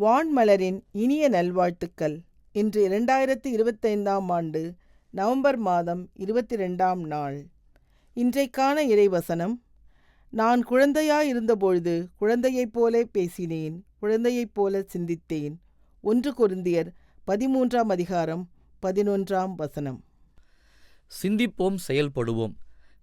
வான்மலரின் இனிய நல்வாழ்த்துக்கள். இன்று இரண்டாயிரத்தி இருபத்தைந்தாம் ஆண்டு நவம்பர் மாதம் இருபத்தி ரெண்டாம் நாள். இன்றைக்கான இறைவசனம். நான் குழந்தையாயிருந்தபொழுது குழந்தையைப் போல பேசினேன் குழந்தையைப் போல சிந்தித்தேன். ஒன்று குருந்தியர் பதிமூன்றாம் அதிகாரம் பதினொன்றாம் வசனம். சிந்திப்போம் செயல்படுவோம்.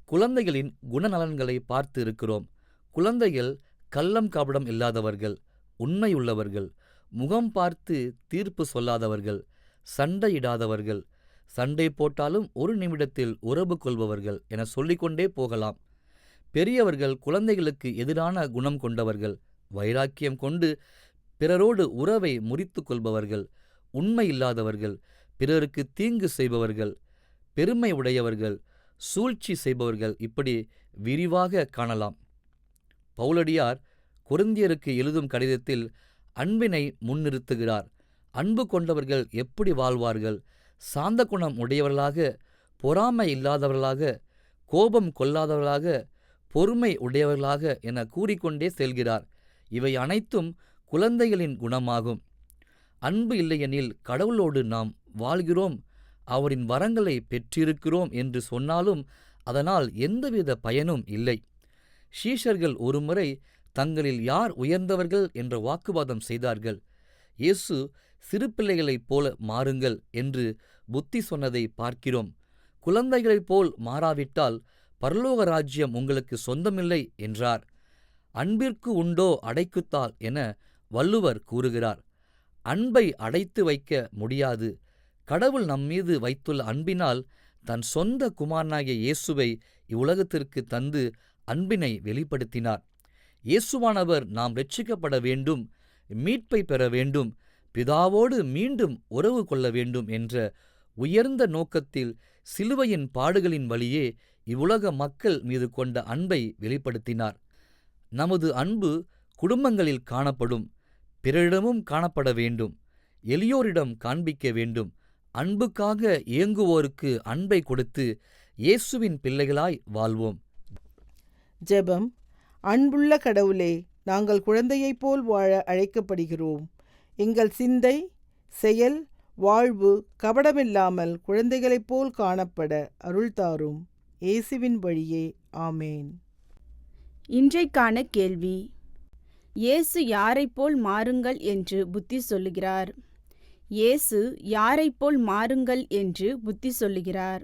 குழந்தைகளின் குணநலன்களை பார்த்து இருக்கிறோம் குழந்தைகள் கள்ளம் கபடம் இல்லாதவர்கள் உண்மையுள்ளவர்கள். முகம் பார்த்து தீர்ப்பு சொல்லாதவர்கள் சண்டையிடாதவர்கள் சண்டை போட்டாலும் ஒரு நிமிடத்தில் உறவு கொள்பவர்கள் என சொல்லிக்கொண்டே போகலாம். பெரியவர்கள் குழந்தைகளுக்கு எதிரான குணம் கொண்டவர்கள் வைராக்கியம் கொண்டு பிறரோடு உறவை முறித்து கொள்பவர்கள் உண்மையில்லாதவர்கள் பிறருக்கு தீங்கு செய்பவர்கள் பெருமை உடையவர்கள் சூழ்ச்சி செய்பவர்கள் இப்படி விரிவாக காணலாம். பவுலடியார் குருந்தியருக்கு எழுதும் கடிதத்தில் அன்பினை முன்னிறுத்துகிறார். அன்பு கொண்டவர்கள் எப்படி வாழ்வார்கள்? சாந்த குணம் உடையவர்களாக பொறாமை இல்லாதவர்களாக கோபம் கொள்ளாதவர்களாக பொறுமை உடையவர்களாக என கூறிக்கொண்டே செல்கிறார். இவை அனைத்தும் குழந்தைகளின் குணமாகும். அன்பு இல்லையெனில் கடவுளோடு நாம் வாழ்கிறோம். அவரின் வரங்களை பெற்றிருக்கிறோம் என்று சொன்னாலும் அதனால் எந்தவித பயனும் இல்லை. ஷீஷர்கள் ஒருமுறை தங்களில் யார் உயர்ந்தவர்கள் என்ற வாக்குவாதம் செய்தார்கள். இயேசு சிறு பிள்ளைகளைப் போல மாறுங்கள் என்று புத்தி சொன்னதை பார்க்கிறோம். குழந்தைகளைப் போல் மாறாவிட்டால் பரலோக ராஜ்யம் உங்களுக்கு சொந்தமில்லை என்றார். அன்பிற்கு உண்டோ அடைக்குத்தால் என வள்ளுவர் கூறுகிறார். அன்பை அடைத்து வைக்க முடியாது. கடவுள் நம்மீது வைத்துள்ள அன்பினால் தன் சொந்த குமாரனாகிய இயேசுவை இவ்வுலகத்திற்கு தந்து அன்பினை வெளிப்படுத்தினார். இயேசுவானவர் நாம் ரட்சிக்கப்பட வேண்டும் மீட்பை பெற வேண்டும் பிதாவோடு மீண்டும் உறவு கொள்ள வேண்டும் என்ற உயர்ந்த நோக்கத்தில் சிலுவையின் பாடுகளின் வழியே இவ்வுலக மக்கள் மீது கொண்ட அன்பை வெளிப்படுத்தினார். நமது அன்பு குடும்பங்களில் காணப்படும் பிறரிடமும் காணப்பட வேண்டும் எளியோரிடம் காண்பிக்க வேண்டும் அன்புக்காக ஏங்குவோருக்கு அன்பை கொடுத்து இயேசுவின் பிள்ளைகளாய் வாழ்வோம். ஜெபம். அன்புள்ள கடவுளே நாங்கள் குழந்தையைப் போல் வாழ அழைக்கப்படுகிறோம். எங்கள் சிந்தை செயல் வாழ்வு கபடமில்லாமல் குழந்தைகளைப் போல் காணப்பட அருள்தாரும் இயேசுவின் வழியே ஆமேன். இன்றைக்கான கேள்வி இயேசு யாரைப்போல் மாறுங்கள் என்று புத்தி சொல்லுகிறார். இயேசு யாரைப்போல் மாறுங்கள் என்று புத்தி சொல்லுகிறார்.